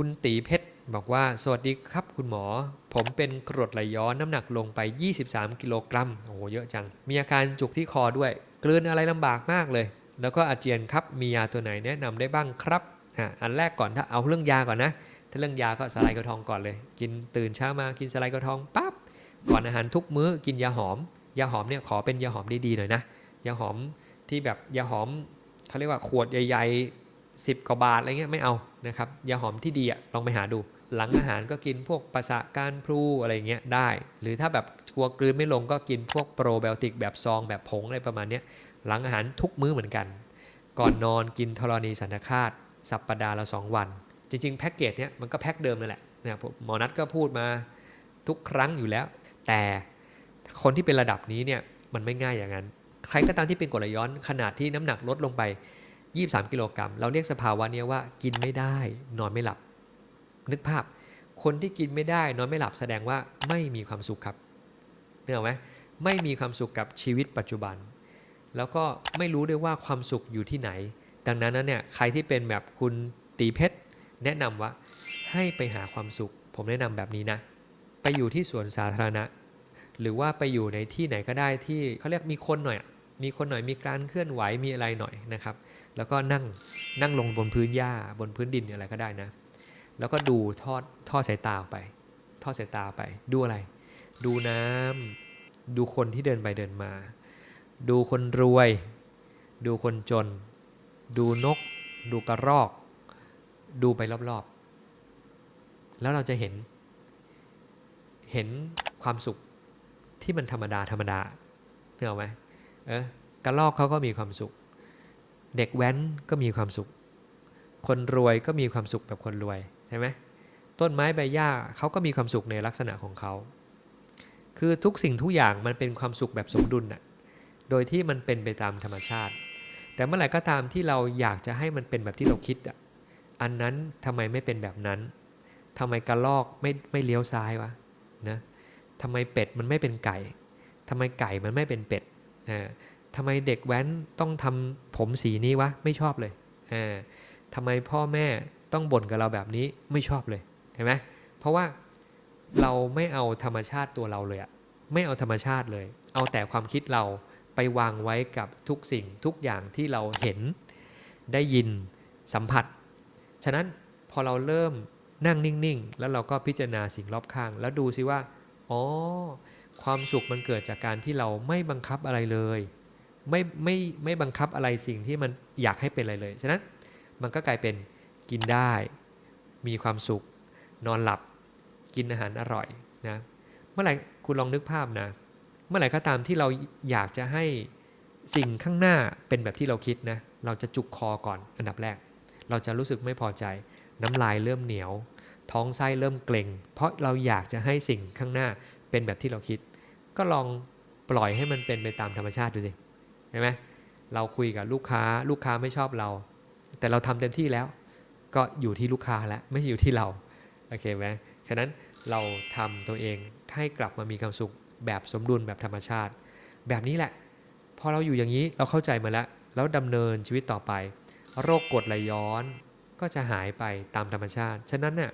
คุณตีเพชรบอกว่า สวัสดีครับคุณหมอ ผมเป็นกรดไหลย้อนน้ำหนักลงไป 23 กิโลกรัมโอ้โหเยอะจัง มีอาการจุกที่คอด้วย กลืนอะไรลำบากมากเลย แล้วก็อาเจียนครับมียาตัวไหนแนะนำได้บ้างครับอะอันแรกก่อนถ้าเอาเรื่องยาก่อนนะ ถ้าเรื่องยาก็สไลด์กระทองก่อนเลย กินตื่นเช้ามากินสไลด์กระทองปั๊บก่อนอาหารทุกมื้อกินยาหอม ยาหอมเนี่ยขอเป็นยาหอมดีๆหน่อยนะยาหอมที่แบบยาหอมเขาเรียกว่าขวดใหญ่ๆ สิบกว่าบาทอะไรเงี้ยไม่เอานะครับยาหอมที่ดีอะลองไปหาดู หลังอาหารก็กินพวกประสาการพลูอะไรเงี้ยได้ หรือถ้าแบบกลัวกลืนไม่ลงก็กินพวกโปรไบโอติกแบบซองแบบผงอะไรประมาณเนี้ยหลังอาหารทุกมื้อเหมือนกัน ก่อนนอนกินธรณีสันคาตสัปปดาห์ละ 2 วัน จริงๆแพ็กเกจเนี้ยมันก็แพ็กเดิมนั่นแหละนะผมหมอนัทก็พูดมาทุกครั้งอยู่แล้ว แต่คนที่เป็นระดับนี้เนี่ยมันไม่ง่ายอย่างนั้น ใครก็ตามที่เป็นกรดไหลย้อนขนาดที่น้ำหนักลดลงไป 23 กิโลกรัม เราเรียกสภาวะนี้ว่ากินไม่ได้ นอนไม่หลับ นึกภาพ คนที่กินไม่ได้ นอนไม่หลับแสดงว่าไม่มีความสุขครับเนี่ยหรอไหมไม่มีความสุขกับชีวิตปัจจุบัน แล้วก็ไม่รู้ด้วยว่าความสุขอยู่ที่ไหน ดังนั้นนะเนี่ยใครที่เป็นแบบคุณตีเพชรแนะนำว่าให้ไปหาความสุข ผมแนะนำแบบนี้นะ ไปอยู่ที่สวนสาธารณะ หรือว่าไปอยู่ในที่ไหนก็ได้ที่เขาเรียกมีคนหน่อย มีคนหน่อยมีการเคลื่อนไหวมีอะไรหน่อยนะครับ แล้วก็นั่งนั่งลงบนพื้นหญ้าบนพื้นดินอะไรก็ได้นะ แล้วก็ดูทอดทอดสายตาไป ทอดสายตาไปดูอะไร ดูน้ำดูคนที่เดินไปเดินมา ดูคนรวย ดูคนจน ดูนก ดูกระรอก ดูไปรอบๆ แล้วเราจะเห็น เห็นความสุขที่มันธรรมดาธรรมดาเนกออกไหม กระรอกเขาก็มีความสุข เด็กแว้นก็มีความสุข คนรวยก็มีความสุขแบบคนรวยใช่ไหมต้นไม้ใบหญ้าเขาก็มีความสุขในลักษณะของเขาคือทุกสิ่งทุกอย่างมันเป็นความสุขแบบสมดุลน่ะโดยที่มันเป็นไปตามธรรมชาติ แต่เมื่อไหร่ก็ตามที่เราอยากจะให้มันเป็นแบบที่เราคิดอะอันนั้นทำไมไม่เป็นแบบนั้นทำไมกระลอกไม่ไม่เลี้ยวซ้ายวะนะทำไมเป็ดมันไม่เป็นไก่ทำไมไก่มันไม่เป็นเป็ด ทำไมเด็กแว้นต้องทำผมสีนี้วะไม่ชอบเลยทำไมพ่อแม่ต้องบ่นกับเราแบบนี้ไม่ชอบเลยเห็นไหมเพราะว่าเราไม่เอาธรรมชาติตัวเราเลยอะไม่เอาธรรมชาติเลย เอาแต่ความคิดเราไปวางไว้กับทุกสิ่งทุกอย่างที่เราเห็นได้ยินสัมผัส ฉะนั้นพอเราเริ่มนั่งนิ่ง ๆ แล้วเราก็พิจารณาสิ่งรอบข้าง แล้วดูซิว่า อ๋อ ความสุขมันเกิดจากการที่เราไม่บังคับอะไรเลย ไม่ไม่ไม่บังคับอะไรสิ่งที่มันอยากให้เป็นอะไรเลย ฉะนั้นมันก็กลายเป็นกินได้ มีความสุข นอนหลับ กินอาหารอร่อยนะเมื่อไหร่คุณลองนึกภาพนะ เมื่อไหร่ก็ตามที่เราอยากจะให้สิ่งข้างหน้าเป็นแบบที่เราคิดนะ เราจะจุกคอก่อนอันดับแรก เราจะรู้สึกไม่พอใจ น้ำลายเริ่มเหนียว ท้องไส้เริ่มเกร็ง เพราะเราอยากจะให้สิ่งข้างหน้า เป็นแบบที่เราคิด ก็ลองปล่อยให้มันเป็นไปตามธรรมชาติดูสิเห็นไหมเราคุยกับลูกค้าลูกค้าไม่ชอบเรา แต่เราทำเต็มที่แล้ว ก็อยู่ที่ลูกค้าแล้วไม่ใช่อยู่ที่เราโอเคไหมฉะนั้นเราทำตัวเองให้กลับมามีความสุขแบบสมดุลแบบธรรมชาติ แบบนี้แหละพอเราอยู่อย่างนี้เราเข้าใจมาแล้ว แล้วดำเนินชีวิตต่อไป โรคกรดไหลย้อนก็จะหายไปตามธรรมชาติ ฉะนั้นเนี่ย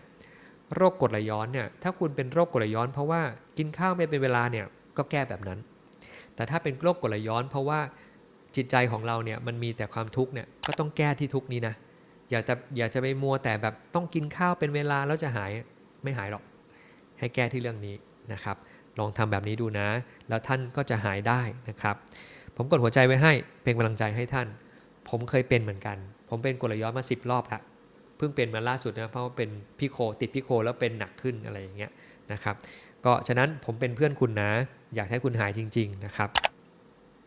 โรคกรดไหลย้อนเนี่ยถ้าคุณเป็นโรคกรดไหลย้อน เพราะว่ากินข้าวไม่เป็นเวลาเนี่ยก็แก้แบบนั้น แต่ถ้าเป็นโรคกรดไหลย้อน เพราะว่าจิตใจของเราเนี่ยมันมีแต่ความทุกข์เนี่ยก็ต้องแก้ที่ทุกข์นี้นะอย่าจะอย่าจะไปมัวแต่แบบต้องกินข้าวเป็นเวลาแล้วจะหายไม่หายหรอก ให้แก้ที่เรื่องนี้นะครับ ลองทำแบบนี้ดูนะ แล้วท่านก็จะหายได้นะครับ ผมกดหัวใจไว้ให้เป็นกำลังใจให้ท่าน ผมเคยเป็นเหมือนกัน ผมเป็นกรดไหลย้อนมา 10 รอบละ เพิ่งเป็นมาล่าสุดนะเพราะว่าเป็นพี่โคติดพี่โคแล้วเป็นหนักขึ้นอะไรอย่างเงี้ยนะครับ ก็ฉะนั้นผมเป็นเพื่อนคุณนะ อยากให้คุณหายจริง ๆ นะครับ